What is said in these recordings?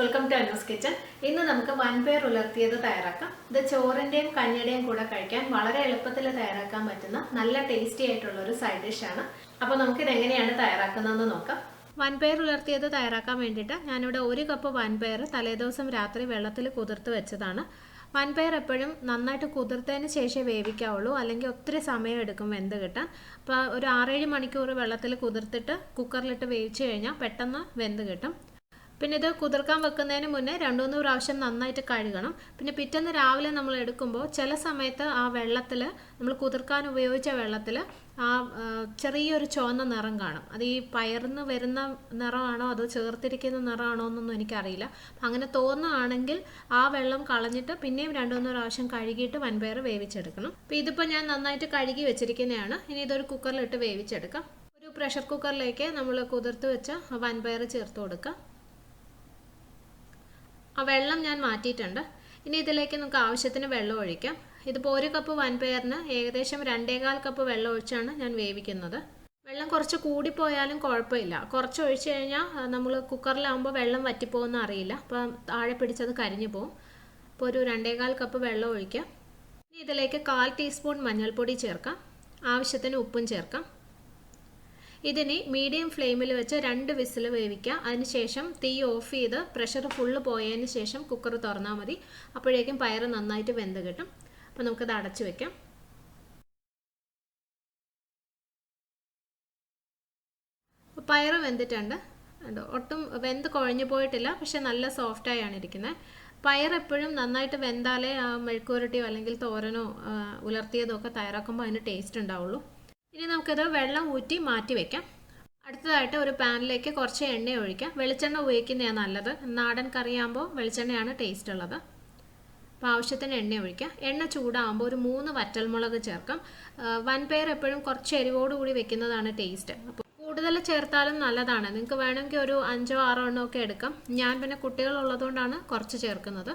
Welcome to അന്നൂസ് kitchen ഇന്ന് നമുക്ക് വൻപയർ ഉലർത്തിയത് തയ്യാറാക്കാം. ഇത് ചോറിന്റെയും കഞ്ഞിയുടെയും കൂടെ കഴിക്കാൻ വളരെ എളുപ്പത്തിൽ തയ്യാറാക്കാൻ പറ്റുന്ന നല്ല ടേസ്റ്റി ആയിട്ടുള്ള ഒരു സൈഡ് ഡിഷാണ് അപ്പോൾ നമുക്ക് ഇത് എങ്ങനെയാണ് തയ്യാറാക്കുന്നതെന്ന് നോക്കാം. വൻപയർ ഉലർത്തിയത് തയ്യാറാക്കാൻ വേണ്ടിയിട്ട് ഞാനിവിടെ ഒരു കപ്പ് വൻപയർ തലേദിവസം രാത്രി വെള്ളത്തിൽ കുതിർത്ത് വെച്ചതാണ്. വൻപയർ എപ്പോഴും നന്നായിട്ട് കുതിർത്തതിന് ശേഷം വേവിക്കാവുള്ളൂ. അല്ലെങ്കിൽ ഒത്തിരി സമയം എടുക്കും വെന്ത് കിട്ടാൻ. അപ്പോൾ ഒരു ആറേഴ് മണിക്കൂർ വെള്ളത്തിൽ കുതിർത്തിട്ട് കുക്കറിലിട്ട് വേവിച്ച് കഴിഞ്ഞാൽ പെട്ടെന്ന് വെന്ത് കിട്ടും. പിന്നെ ഇത് കുതിർക്കാൻ വെക്കുന്നതിന് മുന്നേ രണ്ടു മൂന്ന് പ്രാവശ്യം നന്നായിട്ട് കഴുകണം. പിന്നെ പിറ്റേന്ന് രാവിലെ നമ്മൾ എടുക്കുമ്പോൾ ചില സമയത്ത് ആ വെള്ളത്തിൽ നമ്മൾ കുതിർക്കാൻ ഉപയോഗിച്ച വെള്ളത്തിൽ ആ ചെറിയൊരു ചുവന്ന നിറം കാണും. അത് ഈ പയർന്ന് വരുന്ന നിറമാണോ അതോ ചേർത്തിരിക്കുന്ന നിറമാണോ എന്നൊന്നും എനിക്കറിയില്ല. അങ്ങനെ തോന്നുകയാണെങ്കിൽ ആ വെള്ളം കളഞ്ഞിട്ട് പിന്നെയും രണ്ടു മൂന്ന് പ്രാവശ്യം കഴുകിയിട്ട് വൻപയർ വേവിച്ചെടുക്കണം. അപ്പോൾ ഇതിപ്പോൾ ഞാൻ നന്നായിട്ട് കഴുകി വെച്ചിരിക്കുന്നതാണ്. ഇനി ഇതൊരു കുക്കറിലിട്ട് വേവിച്ചെടുക്കാം. ഒരു പ്രഷർ കുക്കറിലേക്ക് നമ്മൾ കുതിർത്ത് വെച്ച വൻപയർ ചേർത്ത് കൊടുക്കാം. ആ വെള്ളം ഞാൻ മാറ്റിയിട്ടുണ്ട്. ഇനി ഇതിലേക്ക് നമുക്ക് ആവശ്യത്തിന് വെള്ളം ഒഴിക്കാം. ഇതിപ്പോൾ ഒരു കപ്പ് വൻപയറിന് ഏകദേശം രണ്ടേകാൽ കപ്പ് വെള്ളം ഒഴിച്ചാണ് ഞാൻ വേവിക്കുന്നത്. വെള്ളം കുറച്ച് കൂടിപ്പോയാലും കുഴപ്പമില്ല. കുറച്ച് ഒഴിച്ചു കഴിഞ്ഞാൽ നമ്മൾ കുക്കറിലാകുമ്പോൾ വെള്ളം വറ്റിപ്പോകുന്ന അറിയില്ല. അപ്പോൾ താഴെ പിടിച്ചത് കരിഞ്ഞു പോകും അപ്പോൾ ഒരു രണ്ടേകാൽ കപ്പ് വെള്ളം ഒഴിക്കാം. ഇനി ഇതിലേക്ക് കാൽ ടീസ്പൂൺ മഞ്ഞൾപ്പൊടി ചേർക്കാം. ആവശ്യത്തിന് ഉപ്പും ചേർക്കാം. ഇതിനി മീഡിയം ഫ്ലെയിമിൽ വെച്ച് രണ്ട് വിസിൽ വേവിക്കുക. അതിനുശേഷം തീ ഓഫ് ചെയ്ത് പ്രഷർ ഫുള്ള് പോയതിന് ശേഷം കുക്കർ തുറന്നാൽ മതി. അപ്പോഴേക്കും പയർ നന്നായിട്ട് വെന്ത് കിട്ടും. അപ്പോൾ നമുക്കത് അടച്ചു വെക്കാം. പയർ വെന്തിട്ടുണ്ട്. ഒട്ടും വെന്ത് കുഴഞ്ഞു പോയിട്ടില്ല. പക്ഷെ നല്ല സോഫ്റ്റായാണ് ഇരിക്കുന്നത് പയർ എപ്പോഴും നന്നായിട്ട് വെന്താലേ ആ മെഴുക്കുരട്ടിയോ അല്ലെങ്കിൽ തോരനോ ഉലർത്തിയതോ ഒക്കെ തയ്യാറാക്കുമ്പോൾ അതിന് ടേസ്റ്റ് ഉണ്ടാവുള്ളൂ. ഇനി നമുക്കിത് വെള്ളം ഊറ്റി മാറ്റി വെക്കാം. അടുത്തതായിട്ട് ഒരു പാനിലേക്ക് കുറച്ച് എണ്ണ ഒഴിക്കാം. വെളിച്ചെണ്ണ ഉപയോഗിക്കുന്നതാണ് നല്ലത്. നാടൻ കറിയാകുമ്പോൾ വെളിച്ചെണ്ണയാണ് ടേസ്റ്റ് ഉള്ളത്. അപ്പോൾ ആവശ്യത്തിന് എണ്ണ ഒഴിക്കാം. എണ്ണ ചൂടാകുമ്പോൾ ഒരു മൂന്ന് വറ്റൽമുളക് ചേർക്കാം. വൻപയർ എപ്പോഴും കുറച്ച് എരിവോടുകൂടി വെക്കുന്നതാണ് ടേസ്റ്റ് അപ്പോൾ കൂടുതൽ ചേർത്താലും നല്ലതാണ്. നിങ്ങൾക്ക് വേണമെങ്കിൽ ഒരു അഞ്ചോ ആറോ എണ്ണോ ഒക്കെ എടുക്കാം. ഞാൻ പിന്നെ കുട്ടികളുള്ളതുകൊണ്ടാണ് കുറച്ച് ചേർക്കുന്നത്.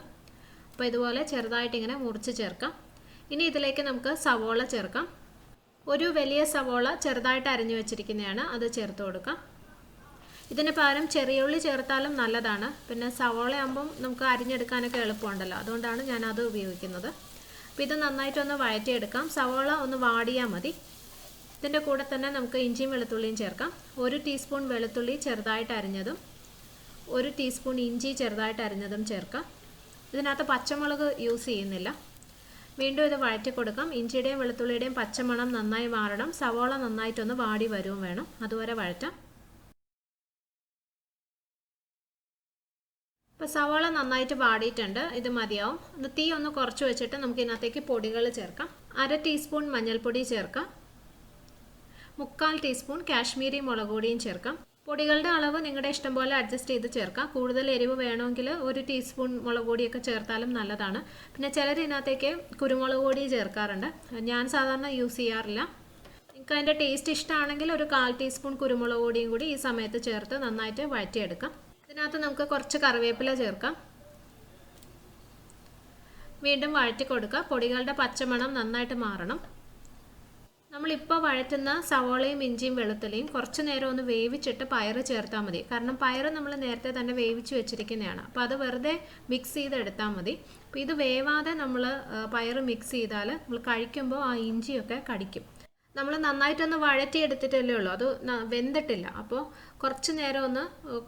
അപ്പോൾ ഇതുപോലെ ചെറുതായിട്ട് ഇങ്ങനെ മുറിച്ച് ചേർക്കാം. ഇനി ഇതിലേക്ക് നമുക്ക് സവോള ചേർക്കാം. ഒരു വലിയ സവോള ചെറുതായിട്ട് അരിഞ്ഞു വെച്ചിരിക്കുന്നതാണ്. അത് ചേർത്ത് കൊടുക്കാം. ഇതിന് പകരം ചെറിയ ഉള്ളി ചേർത്താലും നല്ലതാണ്. പിന്നെ സവോള ആകുമ്പം നമുക്ക് അരിഞ്ഞെടുക്കാനൊക്കെ എളുപ്പമുണ്ടല്ലോ. അതുകൊണ്ടാണ് ഞാൻ അത് ഉപയോഗിക്കുന്നത്. അപ്പോൾ ഇത് നന്നായിട്ടൊന്ന് വഴറ്റിയെടുക്കാം. സവോള ഒന്ന് വാടിയാൽ മതി. ഇതിന്റെ കൂടെ തന്നെ നമുക്ക് ഇഞ്ചിയും വെളുത്തുള്ളിയും ചേർക്കാം. ഒരു ടീസ്പൂൺ വെളുത്തുള്ളി ചെറുതായിട്ട് അരിഞ്ഞതും ഒരു ടീസ്പൂൺ ഇഞ്ചി ചെറുതായിട്ട് അരിഞ്ഞതും ചേർക്കാം. ഇതിനകത്ത് പച്ചമുളക് യൂസ് ചെയ്യുന്നില്ല. വീണ്ടും ഇത് വഴറ്റി കൊടുക്കാം ഇഞ്ചിയുടെയും വെളുത്തുള്ളിയുടെയും പച്ചമണം നന്നായി മാറണം സവോള നന്നായിട്ടൊന്ന് വാടി വരും വേണം. അതുവരെ വഴറ്റാം. ഇപ്പോൾ സവോള നന്നായിട്ട് വാടിയിട്ടുണ്ട്. ഇത് മതിയാവും. തീ ഒന്ന് കുറച്ച് വെച്ചിട്ട് നമുക്ക് ഇതിനകത്തേക്ക് പൊടികൾ ചേർക്കാം. അര ടീസ്പൂൺ മഞ്ഞൾപ്പൊടി ചേർക്കാം. മുക്കാൽ ടീസ്പൂൺ കാശ്മീരി മുളക് ചേർക്കാം. പൊടികളുടെ അളവ് നിങ്ങളുടെ ഇഷ്ടം പോലെ അഡ്ജസ്റ്റ് ചെയ്ത് ചേർക്കാം. കൂടുതൽ എരിവ് വേണമെങ്കിൽ ഒരു ടീസ്പൂൺ മുളക് പൊടിയൊക്കെ ചേർത്താലും നല്ലതാണ്. പിന്നെ ചിലർ ഇതിനകത്തേക്ക് കുരുമുളക് പൊടി ചേർക്കാറുണ്ട്. ഞാൻ സാധാരണ യൂസ് ചെയ്യാറില്ല. നിങ്ങൾക്ക് അതിന്റെ ടേസ്റ്റ് ഇഷ്ടമാണെങ്കിൽ ഒരു കാൽ ടീസ്പൂൺ കുരുമുളക് പൊടിയും കൂടി ഈ സമയത്ത് ചേർത്ത് നന്നായിട്ട് വഴറ്റിയെടുക്കാം. ഇതിനകത്ത് നമുക്ക് കുറച്ച് കറിവേപ്പില ചേർക്കാം. വീണ്ടും വഴറ്റി കൊടുക്കുക പൊടികളുടെ പച്ചമണം നന്നായിട്ട് മാറണം. നമ്മളിപ്പോൾ വഴറ്റുന്ന സവോളയും ഇഞ്ചിയും വെളുത്തുള്ളിയും കുറച്ച് നേരം ഒന്ന് വേവിച്ചിട്ട് പയറ് ചേർത്താൽ മതി. കാരണം പയറ് നമ്മൾ നേരത്തെ തന്നെ വേവിച്ച് വെച്ചിരിക്കുന്നതാണ്. അപ്പോൾ അത് വെറുതെ മിക്സ് ചെയ്തെടുത്താൽ മതി. അപ്പോൾ ഇത് വേവാതെ നമ്മൾ പയറ് മിക്സ് ചെയ്താൽ നമ്മൾ കഴിക്കുമ്പോൾ ആ ഇഞ്ചിയൊക്കെ കടിക്കും. നമ്മൾ നന്നായിട്ടൊന്ന് വഴറ്റിയെടുത്തിട്ടല്ലേ ഉള്ളൂ. അത് വെന്തിട്ടില്ല. അപ്പോൾ കുറച്ച് നേരം ഒന്ന്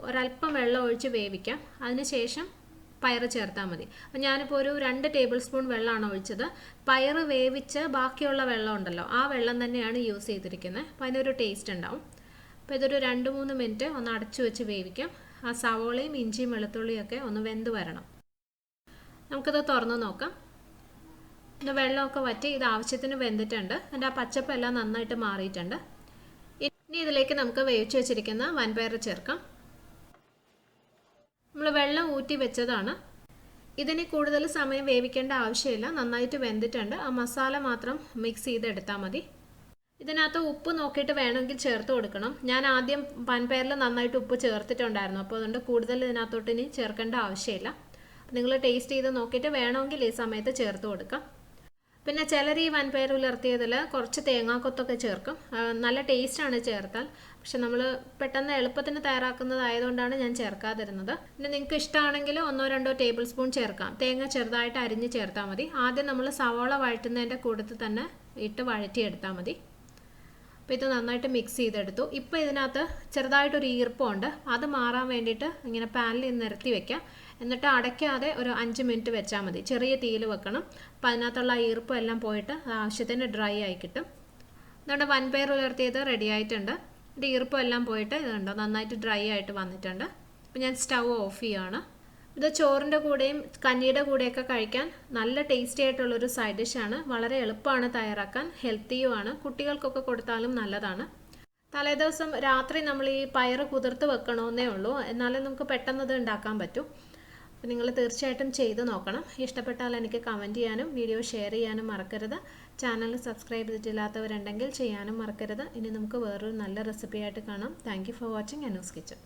ഒരല്പം വെള്ളം ഒഴിച്ച് വേവിക്കാം. അതിനുശേഷം പയറ് ചേർത്താൽ മതി. അപ്പം ഞാനിപ്പോൾ ഒരു രണ്ട് ടേബിൾ സ്പൂൺ വെള്ളമാണ് ഒഴിച്ചത്. പയർ വേവിച്ച് ബാക്കിയുള്ള വെള്ളം ഉണ്ടല്ലോ ആ വെള്ളം തന്നെയാണ് യൂസ് ചെയ്തിരിക്കുന്നത്. അപ്പോൾ അതിനൊരു ടേസ്റ്റ് ഉണ്ടാവും. അപ്പോൾ ഇതൊരു രണ്ട് മൂന്ന് മിനിറ്റ് ഒന്ന് അടച്ചു വെച്ച് വേവിക്കാം. ആ സവോളയും ഇഞ്ചിയും വെളുത്തുള്ളിയൊക്കെ ഒന്ന് വെന്ത് വരണം. നമുക്കിത് തുറന്ന് നോക്കാം. ഇത് വെള്ളമൊക്കെ വറ്റി ഇത് ആവശ്യത്തിന് വെന്തിട്ടുണ്ട്. എന്റെ ആ പച്ചപ്പെല്ലാം നന്നായിട്ട് മാറിയിട്ടുണ്ട്. ഇനി ഇതിലേക്ക് നമുക്ക് വേവിച്ച് വെച്ചിരിക്കുന്ന വൻപയർ ചേർക്കാം. വെള്ളം ഊറ്റി വെച്ചതാണ്. ഇതിന് കൂടുതൽ സമയം വേവിക്കേണ്ട ആവശ്യമില്ല. നന്നായിട്ട് വെന്തിട്ടുണ്ട്. ആ മസാല മാത്രം മിക്സ് ചെയ്തെടുത്താൽ മതി. ഇതിനകത്ത് ഉപ്പ് നോക്കിയിട്ട് വേണമെങ്കിൽ ചേർത്ത് കൊടുക്കണം. ഞാൻ ആദ്യം പൻപയറിൽ നന്നായിട്ട് ഉപ്പ് ചേർത്തിട്ടുണ്ടായിരുന്നു. അപ്പോൾ അതുകൊണ്ട് കൂടുതൽ ഇതിനകത്തോട്ട് ഇനി ചേർക്കേണ്ട ആവശ്യമില്ല. നിങ്ങൾ ടേസ്റ്റ് ചെയ്ത് നോക്കിയിട്ട് വേണമെങ്കിൽ ഈ സമയത്ത് ചേർത്ത് കൊടുക്കാം. പിന്നെ ചിലർ ഈ വൻപയർ ഉലർത്തിയതിൽ കുറച്ച് തേങ്ങാക്കൊത്തൊക്കെ ചേർക്കും. നല്ല ടേസ്റ്റാണ് ചേർത്താൽ. പക്ഷെ നമ്മൾ പെട്ടെന്ന് എളുപ്പത്തിന് തയ്യാറാക്കുന്നതായതുകൊണ്ടാണ് ഞാൻ ചേർക്കാതിരുന്നത്. പിന്നെ നിങ്ങൾക്ക് ഇഷ്ടമാണെങ്കിൽ ഒന്നോ രണ്ടോ ടേബിൾ സ്പൂൺ ചേർക്കാം. തേങ്ങ ചെറുതായിട്ട് അരിഞ്ഞ് ചേർത്താൽ മതി. ആദ്യം നമ്മൾ സവോള വഴറ്റുന്നതിന്റെ കൂട്ടത്തിൽ തന്നെ ഇട്ട് വഴറ്റിയെടുത്താൽ മതി. അപ്പോൾ ഇത് നന്നായിട്ട് മിക്സ് ചെയ്തെടുത്തു. ഇപ്പോൾ ഇതിനകത്ത് ചെറുതായിട്ടൊരു ഈർപ്പമുണ്ട്. അത് മാറാൻ വേണ്ടിയിട്ട് ഇങ്ങനെ പാനിൽ നിരത്തി വെക്കാം. എന്നിട്ട് അടയ്ക്കാതെ ഒരു അഞ്ച് മിനിറ്റ് വെച്ചാൽ മതി. ചെറിയ തീയിൽ വെക്കണം. അപ്പോൾ അതിനകത്തുള്ള ഈർപ്പം എല്ലാം പോയിട്ട് ആവശ്യത്തിന് ഡ്രൈ ആയി കിട്ടും. അതുകൊണ്ട് വൻപയർ ഉലർത്തിയത് റെഡി ആയിട്ടുണ്ട്. ഇത് ഈർപ്പം എല്ലാം പോയിട്ട് ഇതുണ്ടോ നന്നായിട്ട് ഡ്രൈ ആയിട്ട് വന്നിട്ടുണ്ട്. അപ്പോൾ ഞാൻ സ്റ്റൗ ഓഫ് ചെയ്യുകയാണ് ഇത് ചോറിന്റെ കൂടെയും കഞ്ഞിയുടെ കൂടെയൊക്കെ കഴിക്കാൻ നല്ല ടേസ്റ്റി ആയിട്ടുള്ളൊരു സൈഡ് ഡിഷാണ് വളരെ എളുപ്പമാണ് തയ്യാറാക്കാൻ. ഹെൽത്തിയുമാണ് കുട്ടികൾക്കൊക്കെ കൊടുത്താലും നല്ലതാണ്. തലേദിവസം രാത്രി നമ്മൾ ഈ പയറ് കുതിർത്ത് വെക്കണമെന്നേ ഉള്ളൂ. എന്നാലേ നമുക്ക് പെട്ടെന്ന് ഇത് ഉണ്ടാക്കാൻ പറ്റും. നിങ്ങൾ തീർച്ചയായിട്ടും ചെയ്ത് നോക്കണം. ഇഷ്ടപ്പെട്ടാൽ എനിക്ക് കമന്റ് ചെയ്യാനും വീഡിയോ ഷെയർ ചെയ്യാനും മറക്കരുത്. ചാനൽ സബ്സ്ക്രൈബ് ചെയ്തിട്ടില്ലാത്തവരുണ്ടെങ്കിൽ ചെയ്യാനും മറക്കരുത്. ഇനി നമുക്ക് വേറൊരു നല്ല റെസിപ്പി ആയിട്ട് കാണാം. Thank for watching Anu's kitchen